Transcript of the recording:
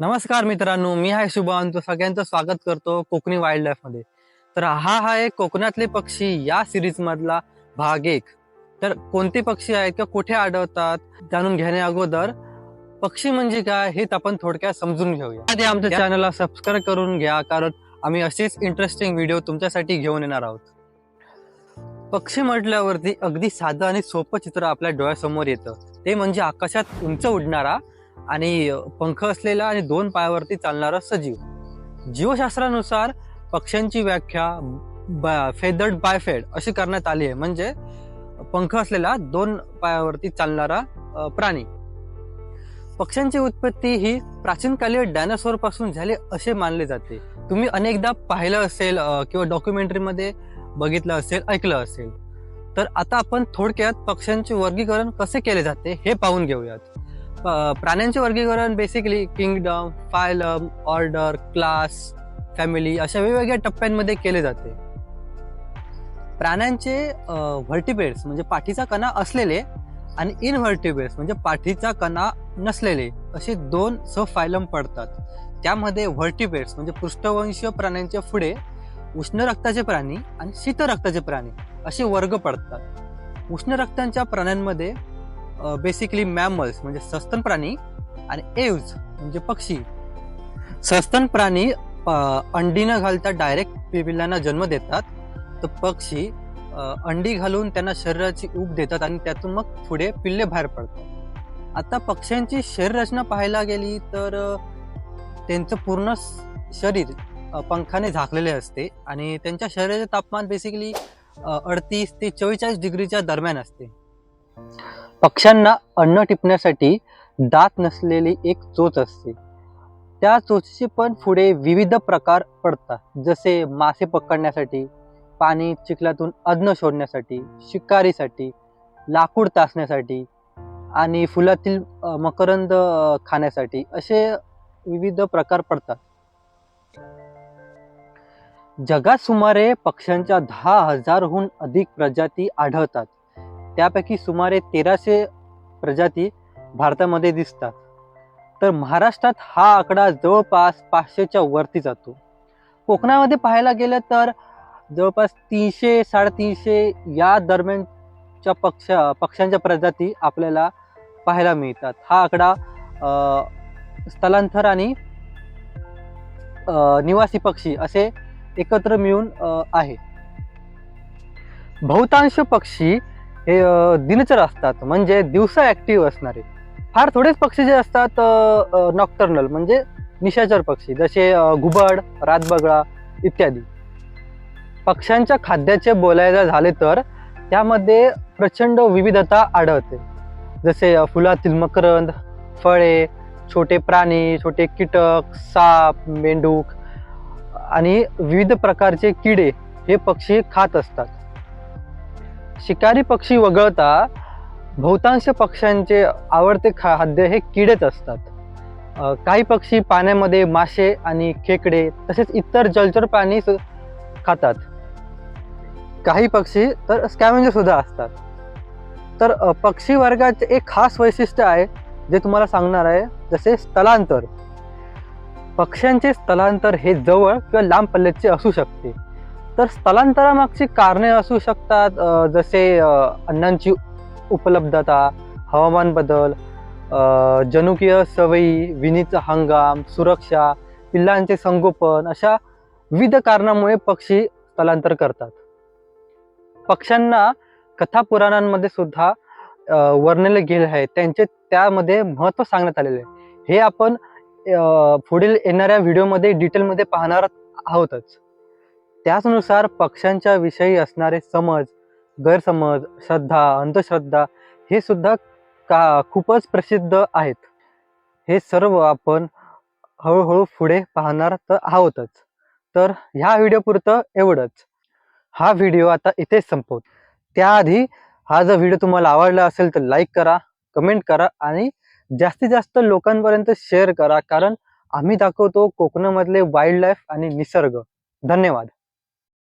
नमस्कार मित्रांनो मी आहे शुभम तो सगळ्यांचं स्वागत करतो कोकणी वाईल्ड लाईफमध्ये. तर हा आहे कोकणातले पक्षी या सिरीज मधला भाग एक. तर कोणते पक्षी आहेत किंवा कुठे आढळतात जाणून घेण्या अगोदर पक्षी म्हणजे काय हेच आपण थोडक्यात समजून घेऊया. आधी आमच्या चॅनलला सबस्क्राईब करून घ्या कारण आम्ही असेच इंटरेस्टिंग व्हिडिओ तुमच्यासाठी घेऊन येणार आहोत. पक्षी म्हटल्यावरती अगदी साधं आणि सोपं चित्र आपल्या डोळ्यासमोर येतं. ते म्हणजे आकाशात उंच उडणारा आणि पंख असलेला आणि दोन पायावरती चालणारा सजीव. जीवशास्त्रानुसार पक्ष्यांची व्याख्या फेदर्ड बायफेड अशी करण्यात आली आहे. म्हणजे पंख असलेला दोन पायावरती चालणारा प्राणी. पक्ष्यांची उत्पत्ती ही प्राचीन काली डायनासोरपासून झाली असे मानले जाते. तुम्ही अनेकदा पाहिलं असेल किंवा डॉक्युमेंटरीमध्ये बघितलं असेल ऐकलं असेल. तर आता आपण थोडक्यात पक्ष्यांचे वर्गीकरण कसे केले जाते हे पाहून घेऊयात. प्राण्यांचे वर्गीकरण basically kingdom phylum order class family अशा वेगवेगळ्या टप्प्यांमध्ये केले जाते. प्राण्यांचे व्हर्टिपेड्स म्हणजे पाठीचा कणा असलेले आणि इनव्हर्टिबेट्स म्हणजे पाठीचा कणा नसलेले असे दोन सब फायलम पडतात. त्यामध्ये व्हर्टिब्रेट्स म्हणजे पृष्ठवंशीय प्राण्यांच्या पुढे उष्ण रक्ताचे प्राणी आणि शीत रक्ताचे प्राणी असे वर्ग पडतात. उष्ण रक्तांच्या प्राण्यांमध्ये बेसिकली मॅमल्स म्हणजे सस्तन प्राणी आणि एव्ज म्हणजे पक्षी. सस्तन प्राणी अंडी न घालता डायरेक्ट पिल्लांना जन्म देतात. तर पक्षी अंडी घालून त्यांना शरीराची ऊब देतात आणि त्यातून मग पुढे पिल्ले बाहेर पडतात. आता पक्ष्यांची शरीररचना पाहायला गेली तर त्यांचं पूर्ण शरीर पंखाने झाकलेले असते आणि त्यांच्या शरीराचे तापमान बेसिकली अडतीस ते चव्वेचाळीस डिग्रीच्या दरम्यान असते. पक्ष्यांना अन्न टिपण्यासाठी दात नसलेली एक चोच असते. त्या चोचीचे पण पुढे विविध प्रकार पडतात जसे मासे पकडण्यासाठी पाणी चिखलातून अन्न शोधण्यासाठी शिकारीसाठी लाकूड तासण्यासाठी आणि फुलातील मकरंद खाण्यासाठी असे विविध प्रकार पडतात. जगात सुमारे पक्ष्यांच्या दहा हजारहून अधिक प्रजाती आढळतात. त्यापैकी सुमारे तेराशे प्रजाती भारतामध्ये दिसतात. तर महाराष्ट्रात हा आकडा जवळपास पाचशेच्या वरती जातो. कोकणामध्ये पाहायला गेलं तर जवळपास तीनशे साडेतीनशे या दरम्यानच्या पक्ष पक्ष्यांच्या प्रजाती आपल्याला पाहायला मिळतात. हा आकडा स्थलांतर आणि निवासी पक्षी असे एकत्र मिळून आहे. बहुतांश पक्षी हे दिनचर असतात म्हणजे दिवसा ऍक्टिव्ह असणारे. फार थोडेच पक्षी जे असतात नॉक्टर्नल म्हणजे निशाचर पक्षी जसे घुबड रातबगळा इत्यादी. पक्ष्यांच्या खाद्याचे बोलायला झाले तर त्यामध्ये प्रचंड विविधता आढळते. जसे फुलातील मकरंद फळे छोटे प्राणी छोटे कीटक साप मेंढूक आणि विविध प्रकारचे किडे हे पक्षी खात असतात. शिकारी पक्षी वगळता बहुतांश पक्ष्यांचे आवडते खाद्य हे किडेच असतात. काही पक्षी पाण्यामध्ये मासे आणि खेकडे तसेच इतर जलचर प्राणी सु- खातात. काही पक्षी तर स्कॅमेंजर सुद्धा असतात. तर पक्षी वर्गाचे एक खास वैशिष्ट्य आहे जे तुम्हाला सांगणार आहे जसे स्थलांतर. पक्ष्यांचे स्थलांतर हे जवळ किंवा लांब पल्ल्याचे असू शकते. तर स्थलांतरामागची कारणे असू शकतात जसे अन्नांची उपलब्धता हवामान बदल जनुकीय सवयी विणीचा हंगाम सुरक्षा पिल्लांचे संगोपन अशा विविध कारणामुळे पक्षी स्थलांतर करतात. पक्ष्यांना कथा पुराणांमध्ये सुद्धा वर्णले गेले आहे. त्यांचे त्यामध्ये महत्त्व सांगण्यात आलेले आहे. हे आपण पुढील येणाऱ्या व्हिडिओमध्ये डिटेलमध्ये पाहणार आहोतच. त्याचनुसार पक्ष्यांच्या विषयी असणारे समज गैरसमज श्रद्धा अंधश्रद्धा हे सुद्धा का खूपच प्रसिद्ध आहेत. हे सर्व आपण हळूहळू पुढे पाहणार तर आहोतच. तर ह्या व्हिडिओपुरतं एवढंच. हा व्हिडिओ आता इथेच संपवतो. त्याआधी हा जर व्हिडिओ तुम्हाला आवडला असेल तर लाईक करा कमेंट करा आणि जास्तीत जास्त लोकांपर्यंत शेअर करा. कारण आम्ही दाखवतो कोकणामधले वाईल्ड लाईफ आणि निसर्ग. धन्यवाद.